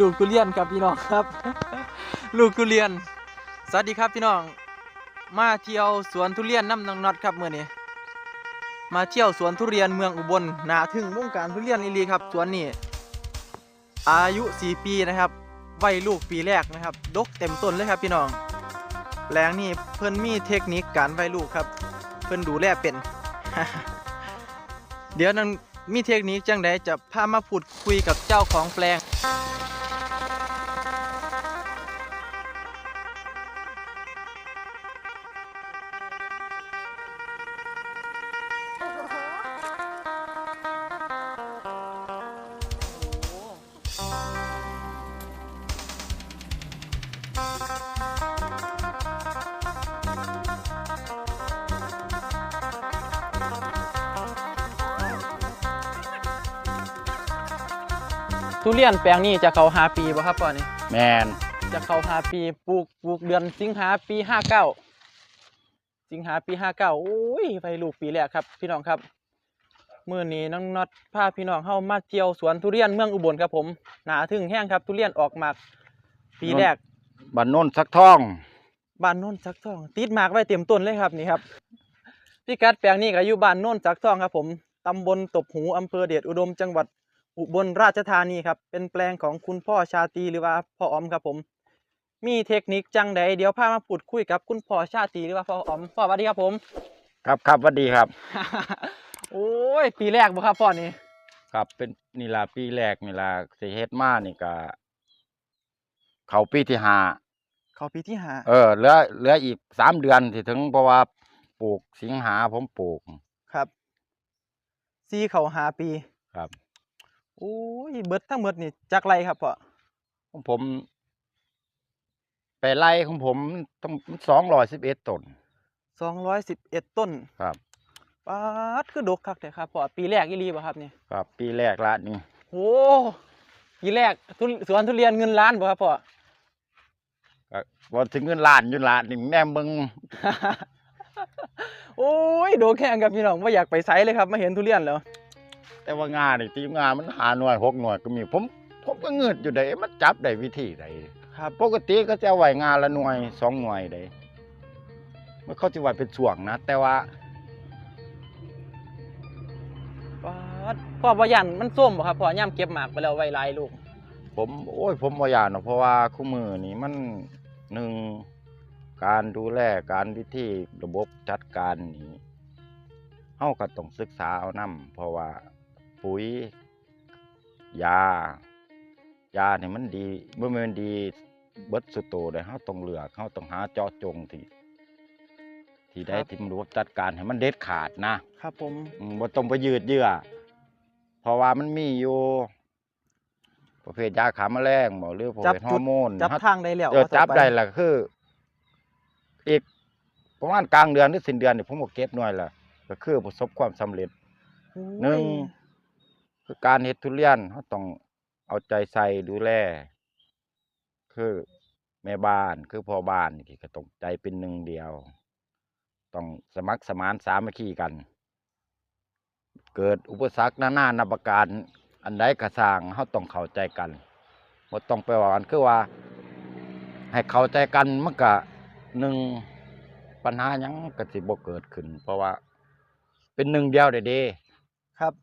ลูกทุเรียนครับพี่น้องครับ ลูกทุเรียน สวัสดีครับพี่น้อง มาเที่ยวสวนทุเรียนน้ำนองน็อตครับเมื่อนี้ มาเที่ยวสวนทุเรียนเมืองอุบลนาถึงวงการทุเรียนอีลีครับสวนนี้อายุ 4 ปีนะครับไว้ลูกปีแรกนะครับ ดกเต็มต้นเลยครับพี่น้องแปลงนี่เพิ่นมีเทคนิคการไว้ลูกครับ เพิ่นดูแลเป็น เดี๋ยวนั้น มีเทคนิคจังไดจะพามาพูดคุยกับเจ้าของแปลง ทุเรียนแปลงนี้จะเข้าหาปีบ่ครับพ่อนี่แมนจะเข้าหาปีปลูกปลูกเดือนสิงหาปีห้าเก้าสิงหาปีห้าเก้าโอ้ยไปลูกปีแรกครับ พี่น้องครับมื่อนี้น้องน็อตพาพี่น้องเข้ามาเที่ยวสวนทุเรียนเมืองอุบลครับผมหนาถึงแห้งครับ ทุเรียนออกหมากปีแรกบ้านโน้นสักท่องบ้านโน้นสักทอง ติดหมากไว้เต็มต้นเลยครับนี่ครับพี่กัดแปลงนี้ก็อยู่บ้านโน้นสักทองครับผมตำบลตบหูอำเภอเดชอุดมจังหวัด อุบลราชธานีครับ เป็นแปลงของคุณพ่อชาตรีหรือว่าพ่อออมครับผม มีเทคนิคจังใดเดี๋ยวพามาพูดคุยกับคุณพ่อชาตรีหรือว่าพ่อออมพ่อสวัสดีครับผม ครับครับสวัสดีครับ โอ้ยปีแรกบ่ครับพ่อนี่ครับเป็นนี่ล่ะปีแรกนี่ล่ะสิเฮ็ดมานี่ก็เขาปีที่ห้าเขาปีที่ห้าเออเหลือเหลืออีกสามเดือนที่ถึงเพราะว่าปลูกสิงหาผมปลูกครับซีเขาหาปีครับ โอ้ยเบิดทั้งหมดนี่จักไรครับพ่อของผมไปไล่ของผมต้องสองร้อยสิบเอ็ดต้นสองร้อยสิบเอ็ดต้นครับปาดคือดกคักแต่ครับพ่อปีแรกอีหลีบ่ครับนี่ครับ ปีแรกละนี่โอ้ปีแรกทุสวนทุเรียนเงินล้านบ่ครับพ่อก็บ่ถึงเงินล้านอยู่ล้านนี่แน่มึงโอ้ยโดนแข่งกับพี่น้องว่าอยากไปไซเลยครับมาเห็นทุเรียนแล้ว แต่ว่างานนี่ทีมงานมันหาหน่วยหกหน่วยก็มีผมผมก็เงิดอยู่ได้มันจับได้วิธีใดครับปกติก็จะเอาไว้งานละหน่วยสองหน่วยได้มันเขาจะไว้เป็นช่วงนะ แต่ว่าปาดพ่อบ่ยันมันส้มบ่ครับพ่อย่ำเก็บหมากไปแล้วไว้หลายลูก ผมโอ้ย ผมบ่อยากเนาะเพราะว่าคู่มือนี่มันหนึ่งการดูแลการวิธีระบบจัดการนี่เฮาก็ต้องศึกษาเอานํเพราะว่า ปุ๋ย ยา ยาเนี่ยมันดีเมื่อมันดีเบิดสุดโตเลยเฮาต้องเลือกเฮาต้องหาเจาะจงที่ที่ได้ที่มันระบบจัดการให้มันเด็ดขาดนะ ครับผมอืมบ่ต้องไปยืดเยื้อเพราะว่ามันมีอยู่ประเภทยาขาแมลงบ่หรือประจับเภทฮจุอดร์โมนจับเฮาทางได้แล้วเออว่าต่อจับปได้ล่ะคือ อีกประมาณกลางเดือนหรือสิ้นเดือนนี่ผมก็เก็บหน่วยละก็คือประสบความสำเร็จโอ้ยหนึ่ง คือการเฮ็ดทุเรียนเขาต้องเอาใจใส่ดูแล คือแม่บ้านคือพ่อบ้านนี่ก็ต้องใจเป็นหนึ่งเดียว ต้องสมัครสมานสามัคคีกัน เกิดอุปสรรคนานานาประการ อันใดกระสางเขาต้องเข้าใจกันบ่ต้องไปว่ากันคือว่า ให้เข้าใจกันมันก็หนึ่งปัญหายังก็สิบ่เกิดขึ้น เพราะว่า เป็นหนึ่งเดียวเด้เด้ครับ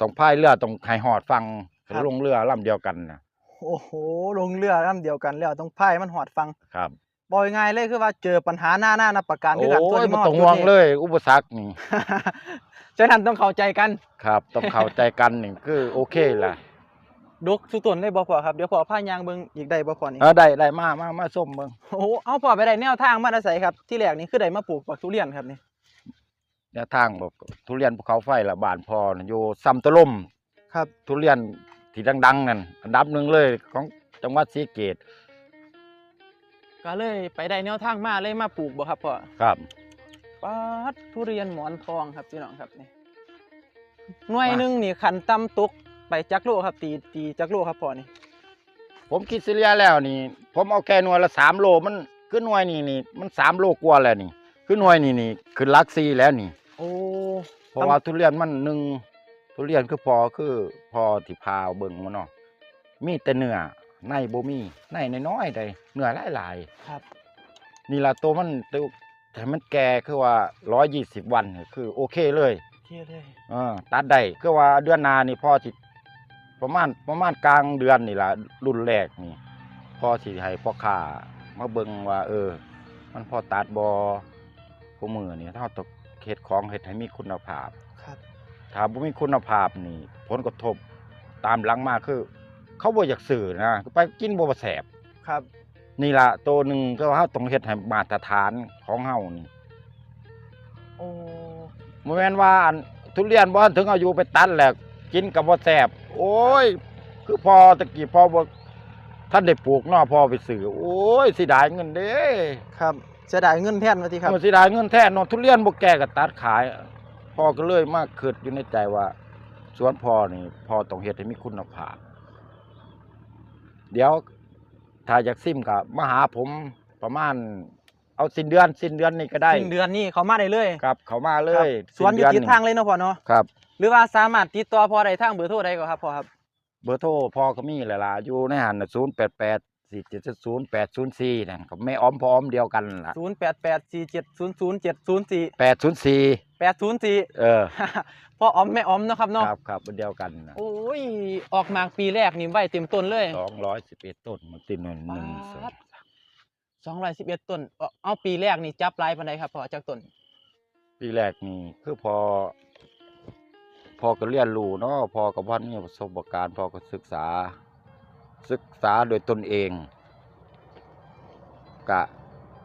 ต้องพายเรือต้องให้หอดฟังครับ ลงเรือลำเดียวกันนะโอ้โห ลงเรือลำเดียวกันแล้วต้องพายมันหอดฟังครับบอกง่ายๆเลยคือว่าเจอปัญหาหน้าหน้านับประการคือกันโอ้ยที่บ่มาต้องจุดห่วงนี้เลย อุปสรรคนี่ฉะนั้นต้องเข้าใจกันครับ ต้องเข้าใจกันนี่คือโอเคล่ะดกสุดต้นเลยบ่พอครับเดี๋ยวพอพายางเบิ่งอีกได้บ่พอนี่เออได้ได้มามามาส้มเบิ่งโอ้โหเอาพอไปได้แนวทางมาอาศัยครับที่แรกนี่คือได้มาปลูกปักทุเรียนครับนี่ แนวทางบอกทุเรียนภูเขาไฟละบ้านพอน่ะอยู่ซ้ำตะล่มครับทุเรียนที่ดัง ๆนั่นอันดับหนึ่งเลยของจังหวัดศรีเกตก็เลยไปได้แนวทางมาเลยมาปลูกบ่ครับพ่อครับปัดทุเรียนหมอนทองครับพี่น้องครับนี่หน่วยหนึงนี่ขันต่ำตกไปจักโลครับ ตีตีจักโลครับพ่อนี่ ผมคิดเสียแล้วนี่ ผมเอาแค่หน่วยละสามโลมันคือหน่วยนี่นี่มันสามโลกว่าแล้วนี่คือหน่วยนี่นี่คือลักซีแล้วนี่ โอ้เพราะว่าทุเรียนมันหนึ่งทุเรียนคือพอคือพอที่พาเอาเบิ่งมาเนาะมีแต่เนื้อในบ่มีในน้อยๆได้เนื้อหลายๆครับ นี่ละตัวมันตัวแต่มันแก่คือว่าร้อยยี่สิบวันนี่คือโอเคเลยเท่เลยเออตัดได้คือว่าเดือนหนานี่พ่อสิประมาณประมาณกลางเดือนนี่ละรุ่นแรกนี่พ่อสิให้พ่อค้ามาเบิ่งว่า เออ มันพอตัดบอผู้มือนี่ถ้าตก เฮ็ดของเฮ็ดให้มีคุณภาพ ครับถ้าบ่มีคุณภาพนี่ ผลกระทบตามหลังมาคือ เขาบ่อยากซื้อนะไปกินบ่แสบครับ นี่ละตัวหนึ่งก็ว่าเราต้องเฮ็ดให้มาตรฐานของเฮานี่โอ้บ่แม่นว่าอันทุเรียนบ่ทันถึงอายุไปตัดแล้วกินก็บ่แซ่บโอ้ย คือพอตะกี้พอบ่ท่านได้ปลูกเนาะพอไปซื้อโอ้ยเสิดายเงินเด้ครับ เสียดายเงินแทนมาทีครับเออเสิดายเงินแท้เนาะทุเรียนบ่แก่ก็ตัดขายพ่อก็เลยมาคิดอยู่ในใจว่า สวนพ่อนี่พ่อต้องเฮ็ดให้มีคุณภาพ เดี๋ยวถ้าอยากซิมก็มาหาผมประมาณ เอาสิ้นเดือน สิ้นเดือนนี่ก็ได้สิ้นเดือนนี้เขามาได้เลยครับเขามาเลครับยสวนอยู่สิ้ทิศเดืทางเลยเนาะพ่อเนาะครับ หรือว่าสามารถติดต่อพ่อได้ทางเบอร์โทรใดก็ครับพ่อครับ เบอร์โทรพ่อก็มีแหละล่ะอยู่ในหันศูนย์แปดแปด สี่เจ็ดศูนย์แปดศูนย์สี่นั่นก็ไม่อ้อมพร้อมเดียวกันล่ะ0 8 8 4 7 0 0 7 0 4แปดศูนย์สี่8 0 4เออพ่อออมแม่ออมเนาะครับเนาะครับครับเดียวกันนะโอ้ยออกมากปีแรกนี่ไว้เต็มต้นเลยสองร้อยสิบเอ็ดต้นมันติดหนึ่งหนึ่งสองสองร้อยสิบเอ็ดต้นเอาเอาปีแรกนี่จับลายปันไดครับพ่อจากต้นปีแรกนี่คือพอ พอก็เรียนรู้เนาะพอกับว่านี่ประสบการณ์พอก็ศึกษา ศึกษาโดยตนเองกะ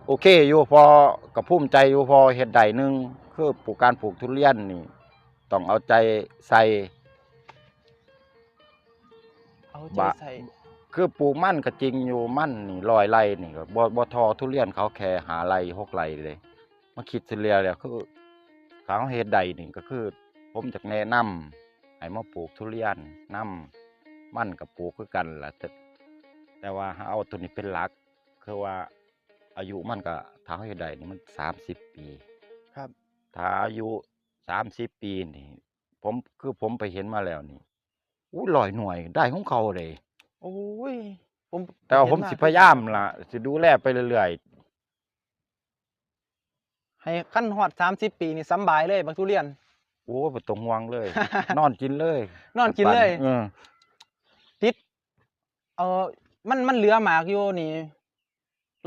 โอเคอยู่พอกับภูมิใจอยู่พอเฮ็ดใดหนึ่งคือปลูกการปลูกทุเรียนนี่ต้องเอาใจใส่เอาใจใส่คือปลูกมั่นก็จริงอยู่มั่นนี่ลอยไรนี่ก็บ่บ่ทอทุเรียนเขาแค่หาไรหกไรเลยมาคิดเฉลี่ยแล้วคือเขาเฮ็ดใดนี่ก็คือ ผมจะแนะนำให้มาปลูกทุเรียนนํ มั่นกับปลูกคือกันล่ะแต่แต่ว่าถ้าเอาตัวนี้เป็นหลัก คือว่าอายุมันก็ถ้าเขาเฮ็ดใดนี่มัน30ปี ครับถ้าอายุ30ปีนี่ ผมคือผมไปเห็นมาแล้วนี่อู้ลอยหน่วยได้ของเขาเลย โอ้ยผมแต่ว่าผมเห็นสิพยายามล่ะสิดูแลไปเรื่อยให้ขั้นฮอดสามสิบปีนี่สำบายเลยบักทุเรียนๆโอ้ยบ่ต้องห่วงเลย นอนกินเลย นอนกินเลยเออติด เออมันมันเหลือหมากอยู่นี่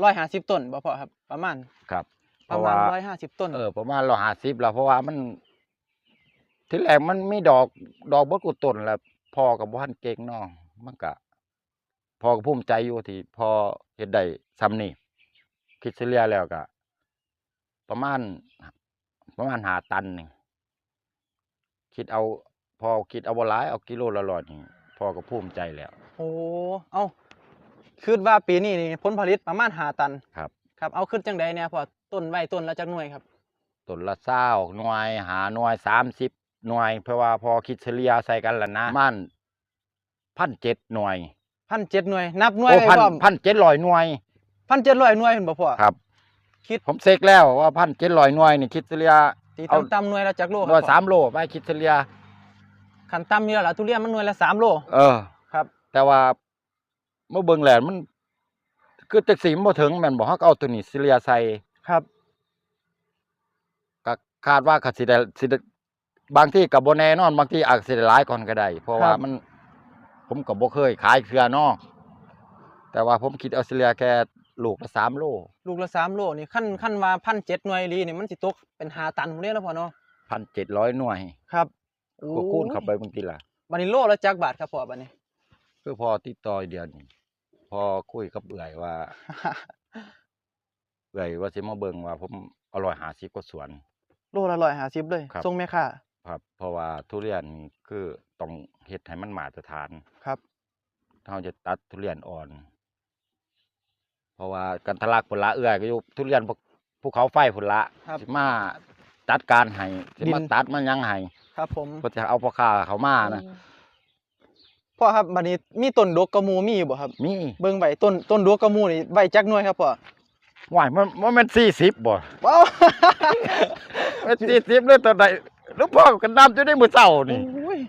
ร้อยห้าสิบต้นบ่พอครับ ประมาณครับเพประราะมาว่าณร้อยห้าสิบต้นเออประมาณ150แล้วเพราะว่ามันที่แรกมันมีดอกดอกบ่กุต้นแล้วพ่อก็บ่ทันเก่งเนาะมันก็พ่อก็ภูมิใจอยู่ที่พ่อเฮ็ดได้ซ้ำนี่คิดเฉลี่ยแล้วก็ประมาณ ประมาณ5ตันนี่คิดเอา พอคิดเอาบ่หลายเอากิโลละร้อยนี่พ่อก็ภูมิใจแล้ว โอ้เอาคิดว่าปีนี้นี่ผลผลิตประมาณห้าตันครับ ครับเอาขึ้นจังใดเนี่ยพอต้นไว้ต้นละจักหน่วยครับต้นละเศร้าหน่วยหาหน่วยสามสิบหน่วย เพราะว่าพอคิดเฉลี่ยใส่กันละนะมันพันเจ็ดหน่วยพันเจ็ดหน่วย นับหน่วยโอ้ไว้พันพร้อมพันเจ็ดร้อยหน่วยพันเจ็ดร้อยหน่วยเห็นบ่พ่อครับ คิดผมเซ็กแล้วว่าพันเจ็ดร้อยหน่วยนี่คิดเฉลี่ยตีเอาต่ำๆหน่วยละจักโลคหน่วยรับสามโลไปคิดเฉลี่ยขันต่ำนี่แล้วล่ะทุเรียนมันหน่วยละสามโลเออครับ แต่ว่าเมื่อเบิ่งแล้วมันคือจักสีมันบ่ถึงแม่นบ่ฮักเอาตัวนี้เฉลี่ยใส่ครับก็คาดว่าก็สิได้สิได้บางที่ก็บ่แน่นอน บางที่อาจสิได้หลายก่อนก็ได้เพราะว่ามัน ผมก็บ่เคยขายเครือเนาะแต่ว่าผมคิดเอาเฉลี่ยแค่ลูกละสามโลลูกละสามโลนี่ขั้นขั้นว่าพันเจ็ดหน่วยลีนี่มันสิตกเป็นหาตันผมเรียกแล้วพ่อเนาะพันเจ็ดร้อยหน่วยครับก็คูณเข้าไปบางทีละบัดนี้โลละจักบาทครับพ่อบัดนี้ คือพอติดต่อเดียวนี่พอคุยกับเอื่อยว่า เอื่อยว่าสิมาเบิ่งว่า ผมอร่อยหาสิบกว่าสวน โลละร้อยห้าสิบเลยครับส่งแม่ค้าครับ เพราะว่าทุเรียนนี่คือต้องเฮ็ดให้มันมาตรฐาน ครับ ถ้าเราจะตัดทุเรียนอ่อน เพราะว่ากันทะลักผลละเอื่อยก็อยู่ทุเรียนภูภูเขาไฟผลละครับสิมาจัดการให้สิดินมาตัดมันยังให้ครับผม เพื่อจะเอาพ่อค้าเขามานะ พ่อครับบัดนี้มีต้นดอกกระมูมีอยู่บ่ครับ มีเบิ่งไว้ต้นต้นดอกกระมูนี่ไว้จักหน่วยครับพ่อว่ายมันมันเป็นสี่สิบบ่ว้าวเป็นสี่สิบเลยตอนใดหลูกพ่อกันนำจะได้มือเจ้านี่โอ้ย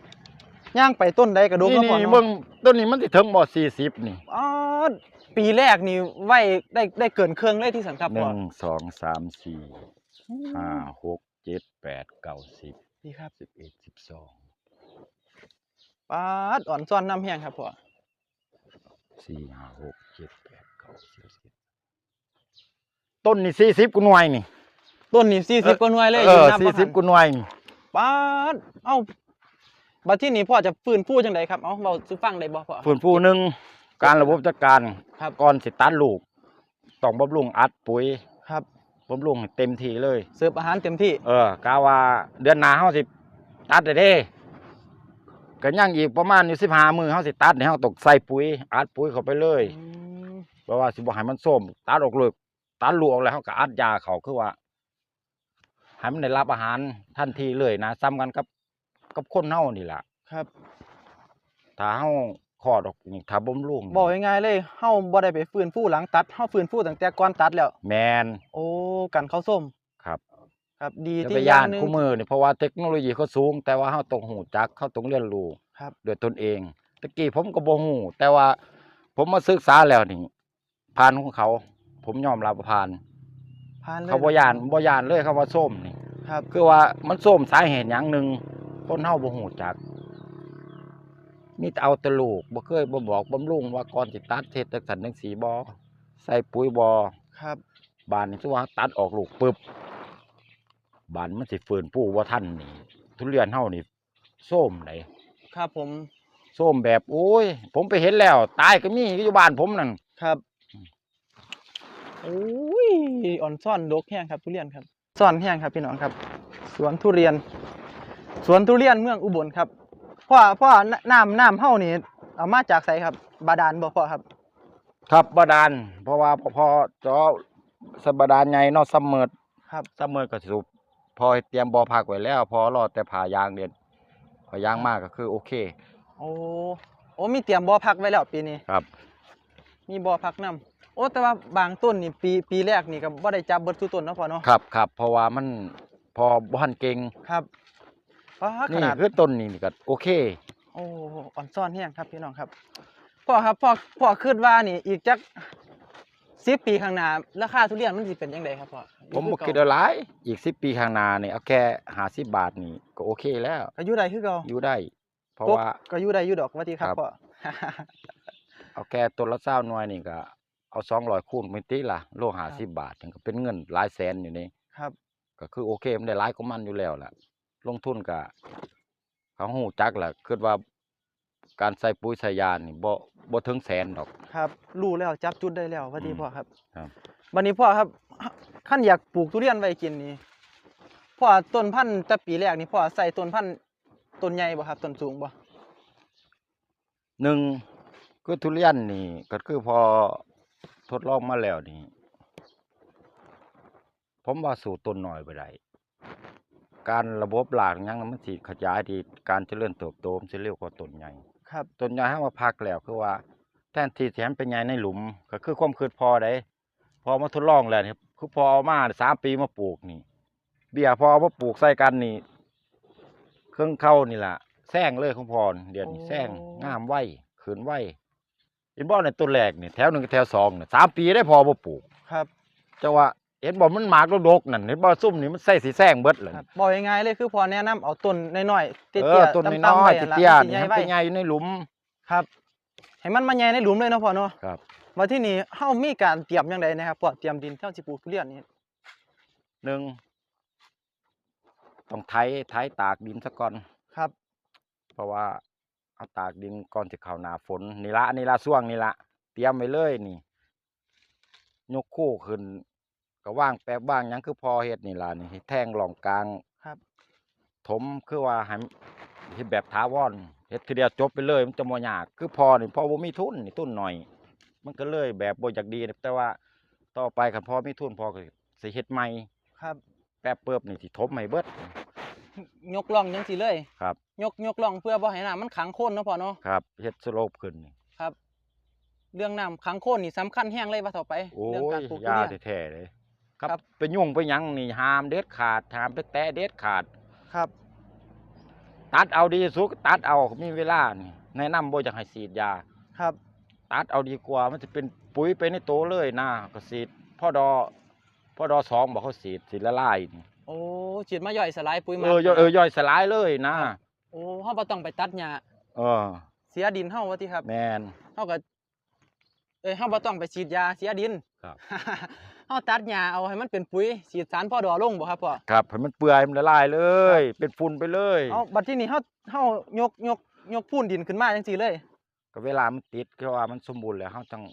ย่างไปต้นใดกระดกนี่เนาะพ่อนี่เนาะเบิ่งต้นนี้มันสิถึงบ่40นี่อ๋อปีแรกนี่ไว้ได้ได้เกินเครื่องเลยที่สันครับหพ่อนึ่งสองสามสี่ห้าหกเจ็ดแปดเก้าสิบดีครับสิบเอ็ดสิบสอง ปาดอ่อนซ่อนน้ำแห้งครับพ่อสี่ห้าหกเจ็ดแปดเก้าสิบสิบต้นนี่สี่สิบกุหน่วยนี่ต้นนี่สี่สิบกว่าหน่วยเลยเอยืนอนับสี่บ่ทัสิบนกุหน่วยนี่ปาดเอ้าบัดที่นี้พ่อจะฟื้นฟูจังไดครับเอ้าเบาสุฟังได้บ่พ่อฟื้นฟูหนึ่งการระบบจัดการครับ ก่อนสิตัดลูกต้องบำรุงอัดปุ๋ยครับบำรุงให้เต็มที่เลย เสิร์ฟอาหารเต็มที่ เออกาว่าเดือนหน้าเฮาสิตัดได้เด้ ก็ยังอีกประมาณอยู่สิบห้ามือเฮาสิตัดเนี่ยเฮาต้องใส่ปุ๋ยอัดปุ๋ยเข้าไปเลยอืมเพราะว่าสิบ่ให้มันส้มตัดออกเลยตัดลูกออกแล้วเฮาก็อัดยาเขาคือว่าให้มันได้รับอาหารทันทีเลยนะซ้ำกันกับกับคนเฮานี่ล่ะครับถ้าเฮาคลอดออกนี่ถ้าบ่มรุงบอกง่ายๆเลยเฮาบ่ได้ไปฟื้นฟูหลังตัดเฮาฟื้นฟูตั้งแต่ก่อนตัดแล้ว แมนโอ้กันข้าวส้ม ครับครับ ดีจะที่ไปอย่าย่างนหนึงคู่มือนี่เพราะว่าเทคโนโลยีเขาสูง แต่ว่าเฮาต้องหูจักเขาต้องเรียนรู้ครับ ด้วยตนเองตะกี้ผมก็บ่ฮู้แต่ว่าผมมาศึกษาแล้วนี่ผ่านของเขา ผมยอมรับว่าผ่าน ผ่านเลยเขาบ่ย่านบ่ย่านเลยเขาว่าส้มนี่ ครับ คือว่ามันส้มสาเหตุหยังหนึ่งคนเฮาบ่ฮู้จักมีแต่เอาแต่ลูกบ่เคยบ่บอกบำรุงว่าก่อนสิตัดเฮ็ดจังซั่นจังสีบ่ใส่ปุ๋ยบ่ครับ บานนี่คือว่าตัดออกลูกปึ๊บ บานมันสิฟื้นฟูบ่ทันนี่ ทุเรียนเฮานี่ส้มไหนครับผมส้มแบบโอ้ย ผมไปเห็นแล้ว ตายก็มีอยู่บ้านผมนั่นครับโอ้ยอ่อนซ่อนดกแห้งครับทุเรียนครับซ่อนแห้งครับพี่น้องครับ สวนทุเรียน สวนทุเรียนเมืองอุบลครับพ่อพ่อน้ำน้ำเฮานี่เอามาจากไสครับ บาดาลบ่พ่อครับ ครับบาดาลเพราะว่าพอพอจอสบาดาลใหญ่เนอกซัมเมอร์ครับซัมเมอร์ก็สูบ พอเตรียมบ่อพักไว้แล้ว พอรอแต่ผ่ายางเด่นพอยางมากก็คือโอเค โอ้โอ้มีเตรียมบ่อพักไว้แล้วปีนี้ครับ มีบ่อพักน้ำโอ้แต่ว่าบางต้นนี่ปีปีแรกนี่ก็บ่ได้จับเบิดทุกต้นเนาะพ่อเนาะครับครับเพราะว่ามันพอบ่ทันเก่งครับป้าขนี่นาดคือต้นนี้นี่ก็โอเคโอ้อ่อนซ่อนแห้งครับพี่น้องครับพ่อครับพ่อพ่อคิดว่านี่อีกจัก สิปีข้างหน้าราคาทุเรียนมันสิเป็นจังไดครับพ่อผมบ่อคิดเก่าอะไรอีก10ปีข้างหน้านี่เอาแค่50บาทนี่ก็โอเคแล้วก็อยู่ได้คือเก่าอยู่ได้ เพราะตกว่า ก็อยู่ได้อยู่ดอกว่าติครับครับพ่อเอาแค่ต้นละ20หน่วยนี่ก็เอา200คูณเป็นติล่ะโล50บาทถึงก็เป็นเงินหลายแสนอยู่นี่ครับ ก็คือโอเคมันได้หลายกว่ามันอยู่แล้วล่ะ ลงทุนก็เขาหูจักแหละคิดว่า การใส่ปุ๋ยใส่ยานี่บ่บ่ถึงแสนดอก ครับรู้แล้วจับจุดได้แล้วว่าติอืมพ่อครับครับ วันนี้พ่อครับขั้นอยากปลูกทุเรียนไว้กินนี่พ่อต้นพันธุ์แต่ปีแรกนี่พ่อใส่ต้นพันธุ์ต้นใหญ่บ่ครับต้นสูงบ่หนึ่งคือทุเรียนนี่ก็คือพอทดลองมาแล้วนี่ผมว่าสู่ต้นน้อยบ่ได้การระบบรากหยังนั้นมันสิขยายดีการเจริญเติบโตมันสิเร็วกว่าต้นใหญ่ ครับ ต้นใหญ่ให้มาพักแล้วคือว่าแทนที่สิให้มันเป็นใหญ่ในหลุม ก็คือความคิดพอได้พอมาทดลองแล้วนี่คือพอเอามาสามปีมาปลูกนี่ เบี้ยพอเอามาปลูกใส่กันนี่ เครื่องเข้านี่ล่ะแซงเลยของพรเดี๋ยวนี้แซงงามไว้ขืนไว้เห็นบ่ในต้นแรกนี่แถวหนึ่งกับแถวสองนี่สามปีได้พอมาปลูกครับแต่ว่า เห็นบ่มันหมากดกๆนั่นเห็นบ่ซุ่มนี่มันใส่สีแซงเบิดเลยครับบอกง่ายๆเลยคือพ่อแนะนำเอาต้นน้อยๆเตี้เอยอๆต้นต่ำๆน้อยไว้ๆนั่นล่ะเตี้ยมันๆสินี่ใหญ่ให้ไว้เป็นใหญ่อยู่ในหลุมครับให้มันมาใหญ่ในหลุมเลยเนาะพ่อเนาะครับว่าที่นี่เฮามีการเตรียมจังไดนะครับพ่อเตรียมดินเท่าสิปลูกทุเรียนนี่หนึ่งต้องไถไถตากดินซะก่อนครับ เพราะว่าเอาตากดินก่อนจะเข้าหน้าฝนนี่ละนี่ละช่วงนี่ละเตรียมไว้เลยนี่ ยกคู่ขึ้น ก็ว่างแป๊บว่างหยังคือพอเฮ็ดนี่ล่ะนี่ให้แทงหล่องกลางครับ ถมคือว่าให้เฮ็ดแบบถาวรเฮ็ดคือเดียวจบไปเลยมันจะบ่ยากคือพอนี่พอบ่มีทุนนี่ทุนหน่อย มันก็เลยแบบบ่อยากดีแต่ว่าต่อไปคันพอมีทุนพอก็สิเฮ็ดใหม่ครับ แป๊บเปิบนี่สิถมให้เบิด ยกล่องจังซี่เลยครับ ยกยกล่องเพื่อบ่ให้น้ำมันขังโคนเนาะพ่อเนาะครับเฮ็ดสโลปขึ้นนี่ครับ เรื่องน้ำขังโคนนี่สำคัญแฮงเลยว่าต่อไปโอ้เรื่องยการปลูกทุยาเรียนแท้ๆเลย ครับครับ ไปยุ่งไปหยังนี่ห้ามเด็ดขาดห้ามไปแตะเด็ดขาด ครับ ตัดเอาดีที่สุดก็ตัดเอามีเวลานี่แนะนำบ่อยากให้ฉีดยา ครับ ตัดเอาดีกว่ามันจะเป็นปุ๋ยไปในโตวเลยนะก็ฉีดพ่อดอพ่อดอสองบอกเขาฉีดฉีดละลายนี่โอ้ฉีดมาย่อยสลายปุ๋ยหเอมาอย่อยเออย่อยสลายเลยนะโอ้เฮาบ่ต้องไปตัดหญ้าเออ เสียดินเฮาว่าติครับ แมนเฮาก็เอ้ยเฮาบ่ต้องไปฉีดยาเสียดิน ครับ เฮาตัดหญ้าเอาให้มันเป็นปุ๋ยฉีดสารพ่อดอลงบ่ครับพ่อครับให้มันเปื่อยมันละลายเลย เป็นฝุ่นไปเลยเอาบัดที่นี้เฮาเฮายกยกยกพูนดินขึ้นมาจังซี่เลย ก็เวลามันติดก็ว่ามันสมบูรณ์แล้วเขาต้อง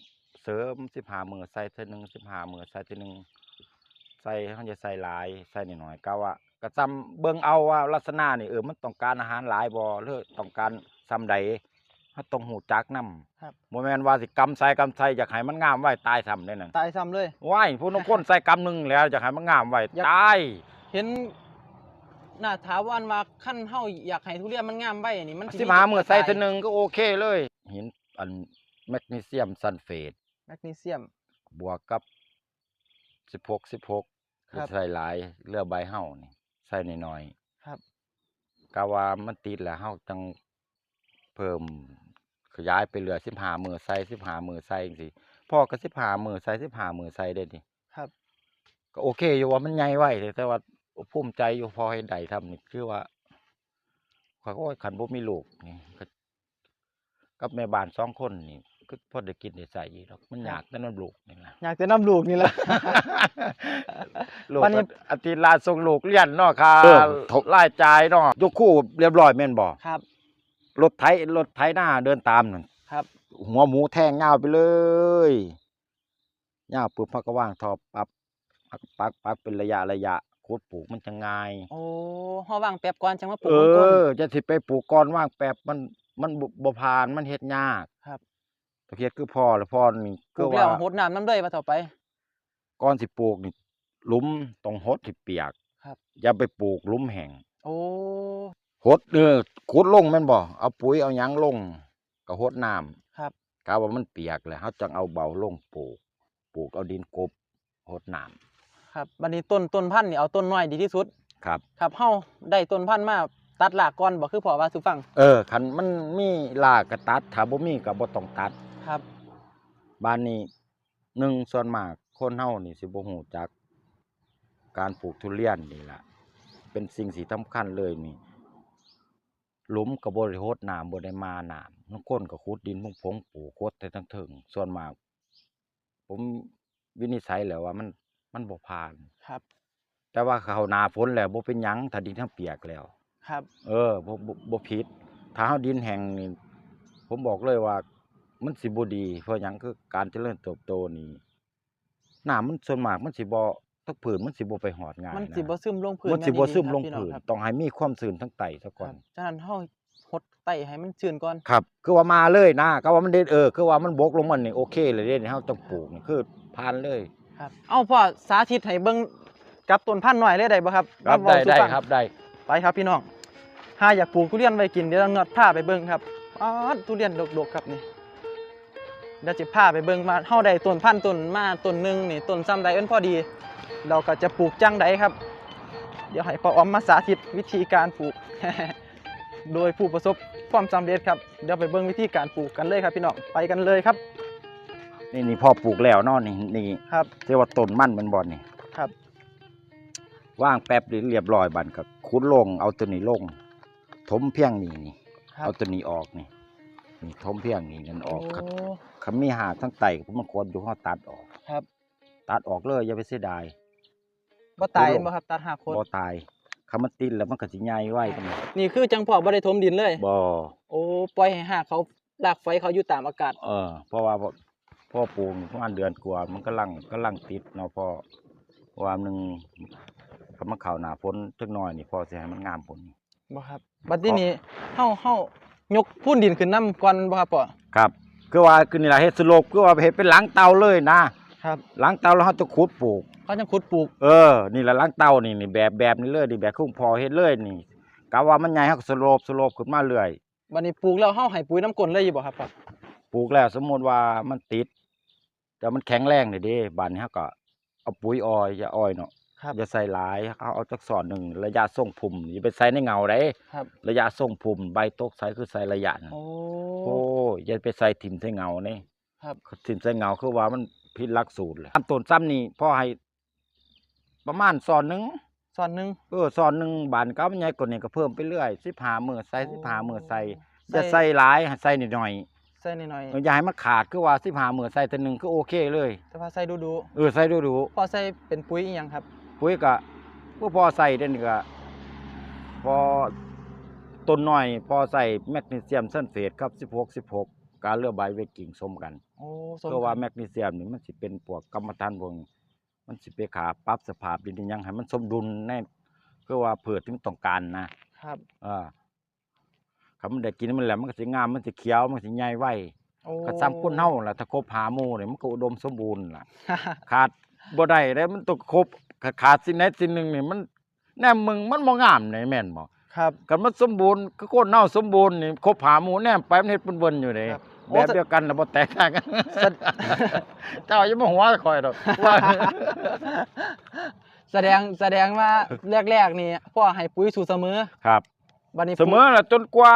เสริมสิบหามือใส่เท่านึงสิบหามือใส่เท่านึงใส่เขาจะใส่หลายใส่นิดหน่อยก็ว่าก็จำเบิ่งเอาว่าลักษณะนี่เออมันต้องการอาหารหลายบ่หรือต้องการซ้ำใด เขาต้องหูจักนำครับ บ่แม่นว่าสิกำใส่กำใส่อยากให้มันงามไว้ตายซ้ำได้นั่นตายซ้ำเลย ว้ายผู้นงคนใส่กำหนึงแล้วอยากให้มันงามไว้อยาก ตายเห็นหน้าถาวรว่าคั่นเฮาอยากให้ทุเรียนมันงามไว้นี่มันสิบหามือใส่เท่านึงก็โอเคเลยหินอันแมกนีเซียมซัลเฟต แมกนีเซียม บวกกับสิบหกสิบหกครับใส่หลายเลือใบเฮานี่ใส่น้อยครับๆกาว่ามันติดแล้วเฮาจังเพิ่ม ขยายไปเหลือสิบห้ามือใส่สิบห้ามือใส่จังซี่พ่อก็สิบห้ามือใส่สิบห้ามือใส่ได้ดิครับ ก็โอเคอยู่ว่ามันใหญ่ไว้แต่ว่าภูมิใจอยู่พอให้ได้ทำนี่คือว่าข้อยก็ว่าขันบ่มีลูกนี่ก็กับแม่บ้านสองคนนี่ก็พอได้กินได้ใส่อยู่ดอกมันยากแต่มันลูกนี่ล่ะอยากจะนํลูกนี่แหละลูกวันนี้อาทิตย์ลาส่งลูกเรียนเนาะค่ะเออรายจ่ายเนาะยกคู่เรียบร้อยแม่นบ่ครับ รถไถรถไถหน้าเดินตามนั่นครับ หัวหมูแทงยาวไปเลยยาวปุ๊บพักก็ว่างทอปับปักปักปักเป็นระยะระยะโคตรปลูกมันจะง่ายโอ้เฮาวางแป๊บก่อนจังมาปลูเอกมันก่อนอจะสิไปปลูกก่อนว่างแป๊บมันมันบ่บ่ผ่านมันเฮ็ดยากครับตะเคียดคือพ่อแล้วพ่อนี่ปก็ลูกว่าแล้วหดน้ำน้ำเลยว่าต่อไปก่อนสิปลูกนี่หลุมต้องหดที่เปียก ครับ อย่าไปปลูกหลุมแห้งโอ้ หดเออขุดลงแม่นบ่เอาปุ๋ยเอาหยังลงก็หดน้ำครับกะว่ามันเปียกแล้วเฮาจังเอาเบาลงปลูก ปลูกเอาดินกบหดน้ำครับบัดนี้ต้นต้นพันธุ์นี่เอาต้นน้อยดีที่สุดครับ ครับเฮาได้ต้นพันธุ์มาตัดรากก่อนบ่คือพ่อว่าสุฟัง เออคันมันมีรากก็ตัดถ้าบ่มีก็บ่ต้องตัด ครับ บ้านนี้หนึ่งส่วนมากคนเฮานี่สิบ่ฮู้จัก การปลูกทุเรียนนี่ล่ะ เป็นสิ่งที่สำคัญเลยนี่ หลุมก็บ่ได้โหดน้ำบ่ได้มาน้ำบางคนก็ขุดดินพงๆปลูกโคตรแต่ทั้งเทิงส่วนมาก ผมวินิจฉัยแล้วว่ามันมันบ่ผ่านครับ แต่ว่าเขาหนาฝนแล้วบ่เป็นหยังถ้าดินทั้งเปียกแล้ว ครับ เออบ่บ่บ่ผิดถ้าเฮาดินแห้งนี่ผมบอกเลยว่า มันสิบ่ดี เพราะหยังคือการเจริญเติบโตนี่น้ำมันส่วนมากมันสิบ่ ทักผืนมันสิบ่ไปหอดง่ายมันนะสิบ่ซึมลงพื้นมันสิบ่แดีๆซึมครับลงพี่น้อผืนครับต้องให้มีความชื้นทั้งไตซะคก่อรันบฉะนั้นเฮาหดไต้ให้มันชื้นก่อนครับ คือว่ามาเลยนะก็ว่ามันเด็ดเออคือว่ามันบกลงมันนี่โอเคเลยเด้นี่เฮาต้องปลูกนี่คือผ่านเลยครับเอาพ่อสาธิตให้เบิ่งกับต้นพันธุ์หน่อยเลยได้บ่ครับครับมาได้เว้าสู่ได้ฟังครับได้ไปครับพี่น้องถ้าอยากปลูกทุเรียนไว้กินเดี๋ยวเราเงดผ้าไปเบิ่งครับอ๋อทุเรียนดกๆครับนี่ เดี๋ยวจะพาไปเบิ่งมาเฮาได้ต้นพันธุ์ต้นมาต้นหนึงนี่ต้นซ้ำใดเอิ้นพอดี เราก็จะปลูกจังใดครับ เดี๋ยวให้พ่อออมมาสาธิตวิธีการปลูก โดยผู้ประสบความสำเร็จครับเดี๋ยวไปเบิ่งวิธีการปลูกกันเลยครับพี่น้องไปกันเลยครับนี่นี่พอปลูกแล้วเนาะนี่นี่ครับเรียกว่าต้นมันมันบ่นี่ครับ ว่างแป๊บเรียบร้อยบันก็ขุดลงเอาตัวนี้ลง ถมเพียงนี่นี่ ครัเอาบตัวนี้ออกนี่นี่ถมเพียงนี่นั่นออกครับโอ้ คำมีหากทั้งไตผมมันควรอยู่เฮาตัดออก ครับ ตัดออกเลยอย่าไปเสียดายบ่ตายโอ้โหบ่ครับตัดหักโคตรบ่ตายคำมันติดแล้วมันก็สิใหญ่ไว้ตรงนี้นี่คือจังพ่อบ่ได้ถมดินเลยบ่โอ้ปล่อยให้หากเขาลากไฟเขาอยู่ตามอากาศ เออ เพราะว่าพ่อพ่อปลูกนี่ประมาณเดือนกว่ามันกำลังกำลังติดเนาะพ่อเพราะว่าหนึงคำมันเข้าหน้าฝนจักหน่อยนี่พ่อสิให้มันงามผลบ่ครับบัดนี้นี่เฮาเฮายกพื้นดินขึ้นนํก่อนบ่ครับพ่อครับ คือว่าคือนี่ล่ะเฮ็ดสโลปคือว่าเฮ็ดเป็นหลังเตาเลยนะครับหลังเตาแล้วเฮาจะขุดปลูก เขาจะขุดปลูก เออ นี่ละหลังเตานี่นี่แบบแบบนี้เลยนี่แบบคุ้งพอเฮ็ดเลยนี่กะว่ามันใหญ่เฮาก็สโลปสโลปขึ้นมาเรื่อยบัดนี้ปลูกแล้วเฮาให้ปุ๋ยน้ำกลนเลยอยู่บ่ครับพ่อปลูกแล้วสมมุติว่ามันติด แต่มันแข็งแรงนี่เด้บัดนี้เฮาก็เอาปุ๋ยอ้อยอย่าอ้อยเนาะ ครับอย่าใส่หลายเอาเอาจักสอนหนึ่งระยะทรงพุ่มอย่าไปใส่ในเงาได้ครับระยะทรงพุ่มใบตกใส่คือใส่ระยะน่ะโอ้โอ้ยอย่าไปใส่ถิ่มใส่เงานี่ครับถิ่มใส่เงาคือว่ามันผิดหลักสูตรเลยอันต้นซ้ำนี่พ่อให้ประมาณสอนหนึ่งส่วนหนึ่งเออสอนหนึ่งบานเก้ามันใหญ่กว่านี้ก็เพิ่มไปเรื่อยสิบห้ามือใส่สิบห้ามือใส่อย่าใส่หลายให้ใส่นิดหน่อยใส่นิดหน่อยเอออย่าให้มันขาดคือว่าสิบห้ามือใส่แต่หนึ่งคือโอเคเลยแต่ว่าใส่ดูดูเออใส่ดูดูๆพอใส่เป็นปุ๋ยอีหยังครับ ปุ๋ยกะผู้พอใส่เด่นก็พอต้นน้อยพอใส่แมกนีเซียมซัลเฟตครับสิบหกสิบหกการเลือกใบเวกกิ่งสมกันโอ้เพราะว่าแมกนีเซียมนี่มันสิเป็นพวกกรรมฐานพวกนี้มันสิไปขาปรับสภาพดินที่ยังให้มันสมดุลแน่คือว่าเผื่อถึงต้องการนะครับอ่าคำมันได้กินมันแหละมันก็สิงามมันสิเขียวมันสิใหญ่ไวโอ้ก็ซ้ำคนเฮาล่ะถ้าครบหาหมู่นี่มันก็อุดมสมบูรณ์ล่ะ ขาดบ่ได้เด้มันต้องครบ ขาขาดสิ่งใดสิ่งหนึ่งนี่มันแนมมึงมันบ่งามนี่แม่นบ่ครับกันมันสมบูรณ์คือคนเฮาสมบูรณ์นี่ครบหาหมู่แนมไปมันเฮ็ดเบิ่นๆอยู่เด้ครับแบบเดียวกันน่ะบ่แตกต่างกันแสดเจ้าอย่ามาหัวข่อยดอกว่าแสดงแสดงว่าแรกๆนี่พ่อให้ปุ๋ยสูตรเสมอครับบัดนี้เสมอล่ะจนกว่า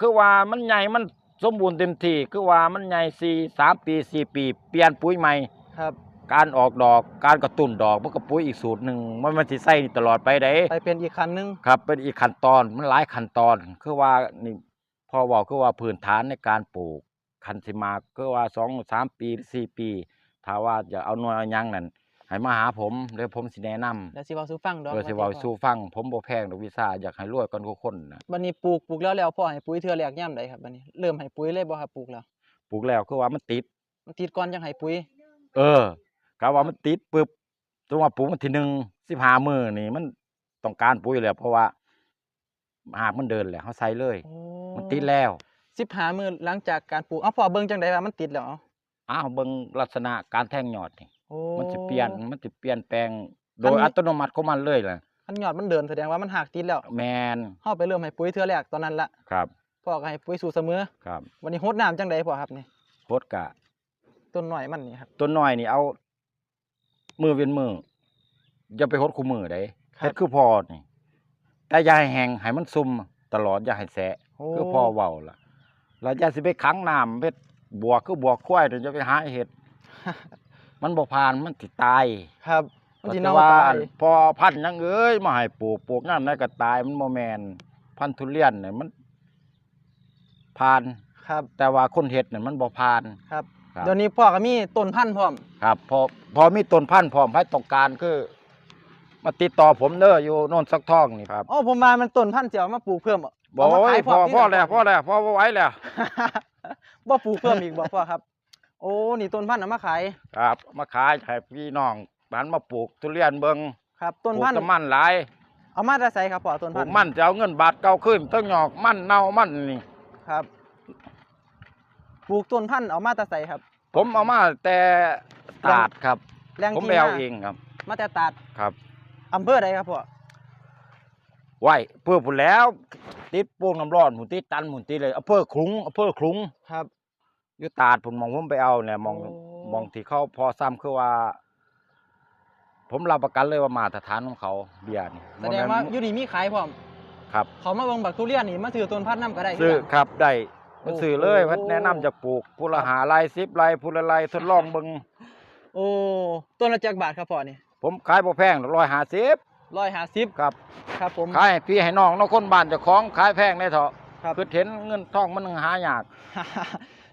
คือว่ามันใหญ่มันสมบูรณ์เต็มที่คือว่ามันใหญ่สี่สามปีสี่ปี เปลี่ยนปุ๋ยใหม่ครับ การออกดอกการกระตุ้นดอกมันก็ปุ๋ยอีกสูตรหนึ่งมันมันสิใส่ตลอดไปได้ไปเป็นอีกคันหนึงครับ เป็นอีกขั้นตอนมันหลายขั้นตอนคือว่านี่พอบอกคือว่าพื้นฐานในการปลูกคันสิมาคือว่าสองสามปีหรือสี่ปี ถ้าว่าจะเอาหน่วยเอาหยังนั่นให้มาหาผมเดี๋ยวผมสิแนะนำแล้วสิเว้าสู่ฟังดอกเพื่อสิเว้าสู่ฟัง ผมบ่แพงดอกวิซ่าอยากให้รวยกันทุกคนนะบัดนี้ปลูกปลูกแล้วแล้วพ่อให้ปุ๋ยเทื่อแรกยามใดครับบัดนี้เริ่มให้ปุ๋ยเลยบ่ครับปลูกแล้วปลูกแล้วคือว่ามันติดมันติดก่อนจังให้ปุ๋ย เออ กะว่ามันติดปึ๊บตัวว่าปลูกมันทีหนึ่งสิบห้ามื้อนี่มันต้องการปุ๋ยแล้วเพราะว่าหากมันเดินแหละเขาใส่เลยโอ้มันติดแล้ว15มื้อหลังจากการปลูกเอ้าพ่อเบิ่งจังไดว่ามันติดแล้วเอ้าอ้าวเบิ่งลักษณะการแทงยอดนี่โอ้มันจะเปลี่ยนมันจะเปลี่ยนแปลง โดอันยนี้อัตโนมัติของมันเลยแหละคันยอดมันเดินแสดงว่ามันหักติดแล้ว แมนเฮาไปเริ่มให้ปุ๋ยเทื่อแรกตอนนั้นละครับพ่อก็ให้ปุ๋ยสูตรเสมอครับ วันนี้รดน้ำจังไดพ่อครับนี่โคตรกะต้นน้อยมันนี่ครับต้นน้อยนี่เอา มือเวียนมืออย่าไปหดคู่มือได้ครับเฮ็ดคือพอนี่แต่อย่าให้แห้งให้มันซุ่มตลอดอย่าให้แสะโอ้คือพอเว้าล่ะแล้วอย่าสิไปขังน้ำเฮ็ดบวกคือบวกควายเดี๋ยวจะไปหาเฮ็ด มันบ่ผ่านมันสิตาย ครับมันสิแต่เน่าว่าตาย พอพันธุ์หยังเอ้ยมาให้ปลูกปลูกน้ำได้ก็ตายมันบ่แม่นพันธุ์ทุเรียนเนี่ยมันผ่าน ครับ แต่ว่าคนเฮ็ดเนี่ยมันบ่ผ่าน ครับครับ เดี๋ยวนี้พ่อก็มีต้นพันธุ์พร้อม ครับพอพอมีต้นพันธุ์พร้อมให้ต้องการคือ มาติดต่อผมเด้ออยู่โน่นสักทองนี่ครับโอ้ผมมามันต้นพันธุ์สิเอามาปลูกเพิ่มบเอาอกมาโอ้ขายยพอที่พอไหนแล้วพอแล้วพอบ่ไหวแล้วบ่ปลูกเพิ่มอีกบ่พ่อครับ โอ้นี่ต้นพันธุ์เอามาขาย ครับ มาขายให้พี่น้องหันมาปลูกทุเรียนเบิ่งครับปลูต้นกพันธุ์น้ำมันหลาย เอามาแต่ไสครับพ่อต้นปลูพันกธุ์มันจะเอาเงินบาทเก่าขึ้นต้องหยอกมันเน่ามันนี่ครับ ปลูกต้นพันธุ์เอามาแต่ไสครับ ผมเอามาแต่ตราดครับ แรงผมที่ไปเอามาเองครับ มาแต่ตาดครับ อำเภอใดครับพ่อไหวเพื่อผุนแล้ว ติดโป่งน้ำร้อนหมุนติดตันหมุนติดเลยอำเภอขลุงอำเภอขลุงครับอยู่ตราดผมมองผมไปเอาเนี่ยมองโอ้มองที่เขาพอซ้ำคือว่า ผมรับประกันเลยว่ามาตรฐานของเขาเบียร์นี่แสดงว่าบ่อม่นยู่นี่มีขายพร้อมครับ เขามาเบิ่งบักทุเรียนนี่มาซื้อต้นพันธุ์นํก็ได้ซื้อคือกัน ครับได้โอ้ มันซื้อเลยโอ้มันแนะนำจากปลูกผู้ละหาลายสิบลายผู้ละลายทดลองเบิ่งโอ้ต้นละจักบาทครับพ่อนี่ผมขายบ่แพงร้อยหาสิบ150ครับ ครับผมขายให้พี่ให้น้องน้องคนบ้านเจ้าของขายแพงได้เถอะครับคือเห็นเงินทองมันหายาก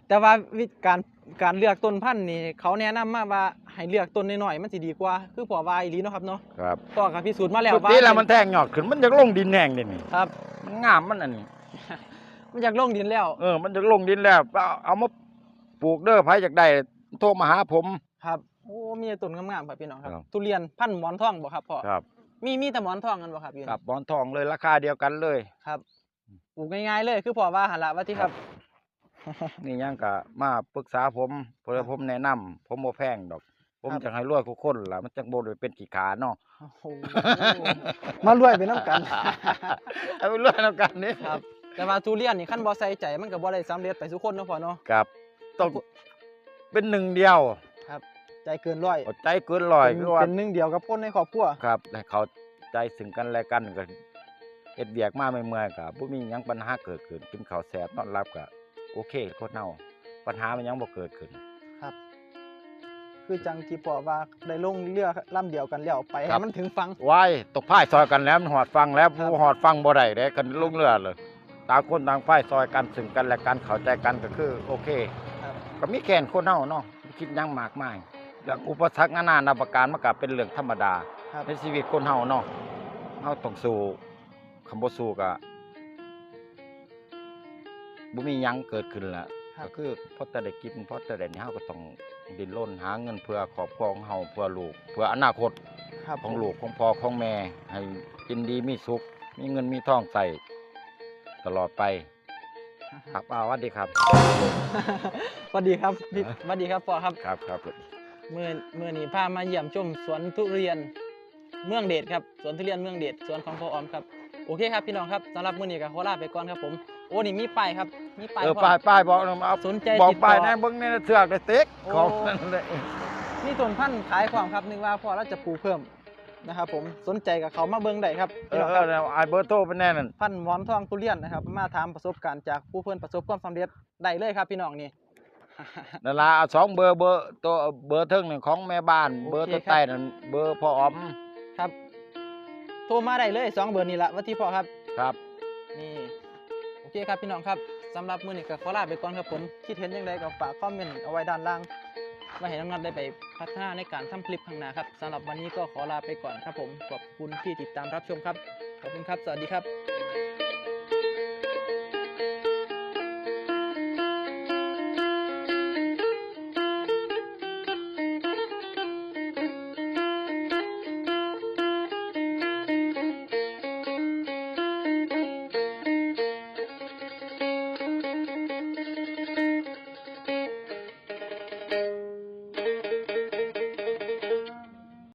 แต่ว่าวิธีการการเลือกต้นพันธุ์นี่เขาแนะนำมาว่าให้เลือกต้นน้อยๆมันสิดีกว่าคือพ่อว่าอีหลีเนาะครับเนาะครับพ่อก็พิสูจน์มาแล้วปกว่าติแล้วมันแทงยอดขึ้นมันจะลงดินแห้งเด่นี่ครับ มันงามมันอันนี้ มันอยากลงดินแล้ว เออ มันจะลงดินแล้ว เอาเอามาปลูกเด้อไผอยากได้โทรมาหาผม ครับ โอ้มีแต่ต้นงามๆครับพี่น้องครับ ครับ ทุเรียนพันธุ์หมอนทองบ่ครับพ่อ ครับ มีมีแต่หมอนทองกันบ่ครับอยู่กับนี่บอนทองเลยราคาเดียวกันเลย ครับปลูกง่ายๆเลยคือพ่อว่าหั่นล่ะว่าที่ครับ นี่ยังก็มาปรึกษาผมเพื่อผมแนะนำผมบ่แพงดอก ผมครับ จะให้รวยทุกคนล่ะ มันจังบ่ได้เป็นขี้ขาเนาะ โอ้โห มารวยไปน้ำกัน เอาไปรวยนำกันนี่ครับ แต่ว่าทุเรียนนี่คันบ่ใส่ใจมันก็บ่ได้สำเร็จไปทุกคนเนาะพ่อเนาะครับต้องเป็นหนึ่งเดียวครับใจเกินร้อยเอาใจเกินร้อยเป็นคือว่าเป็นหนึ่งเดียวกับคนในครอบครัวครับให้เขาใจซึ่งกันและกันก็เฮ็ดเวียกมาเมื่อยๆก็บ่มีหยังปัญหาเกิดขึ้นกินข้าวแซ่บนอนหลับก็โอเคคนเฮาปัญหามันยังบ่เกิดขึ้นครับ คือจังที่พ่อว่าได้ลงเรือลำเดียวกันแล้วไปครัให้บมันถึงฟังว้ายตกพายซอยกันแล้วมันหอดฟังแล้วครับผู้หอดฟังบ่ได้เด้กันลงเรือเลย ต่างคนต่างฝ่ายซอยกันซึ่งกันและกันเข้าใจกันก็คือ โอเคครับก็มีแค่นคนเฮาเนาะคิดหยังมากมายแล้วอุปสรรคนานานาประการมันก็เป็นเรื่องธรรมดาครับในชีวิตคนเฮาเนาะเฮาต้องสู้คำบ่สู้ก็บ่มีหยังเกิดขึ้นแล้วครับก็คือพอแต่ได้กินพอแต่ได้นี่เฮาก็ต้องดิ้นรนหาเงินเพื่อครอบครัวของเฮาเพื่อลูก เพื่ออนาคตครับของลูกของพ่อของแม่ ให้กินดีมีสุข มีเงินมีทองใส่ ตลอดไป ครับอ้าวสวัสดีครับ สวัสดีครับพี่สวัสดีครับพ่อครับครับครับเมื่อเมื่อนี้พามาเยี่ยมชมสวนทุเรียนเมืองเดชครับสวนทุเรียนเมืองเดชสวนของพ่อออมครับโอเคครับพี่น้องครับสำหรับมื้อนี้ก็ขอลาไปก่อนครับผมโอ้นี่มีป้ายครับมีป้ายเออพร้อมป้ายป้ายบอกนะเอาสนใจบอกติดต่อป้ายแน่เบิ่งในเสือกได้ติ๊กโอ้ของนั่นเลยนี่ต้นพันธุ์ขายความครับนึกว่าพ่อเราจะปลูกเพิ่ม นะครับผมสนใจกับเขามาเบิ่งได้ครับเอพี่อน้องเอครัอบแล้วไอ้เบอร์โทรเป็นแน่นั่นพันธุ์หมอนทองทุเรียนนะครับมาถามประสบการณ์จากผู้เพิ่นประสบความสำเร็จได้เลยครับพี่น้องนี่ นั่นล่ะเอาสองเบอร์เบอร์ตัวเบอร์เทิงหนึ่งของแม่บ้าน โอเค เบอร์ตัวครับใต้นั่นเบอร์พ่ออ๋อมครับโทรมาได้เลยสองเบอร์นี้ละว่าที่พ่อครับ ครับนี่โอเคครับพี่น้องครับสำหรับมื้อนี้ก็ขอลาไปก่อนครับผมคิดเห็นยังไงก็ฝากคอมเมนต์เอาไว้ด้านล่าง ไว้ให้น้องนัดได้ไปพัฒนาในการทำคลิปข้างหน้าครับสำหรับวันนี้ก็ขอลาไปก่อนครับผมขอบคุณที่ติดตามรับชมครับขอบคุณครับ สวัสดีครับ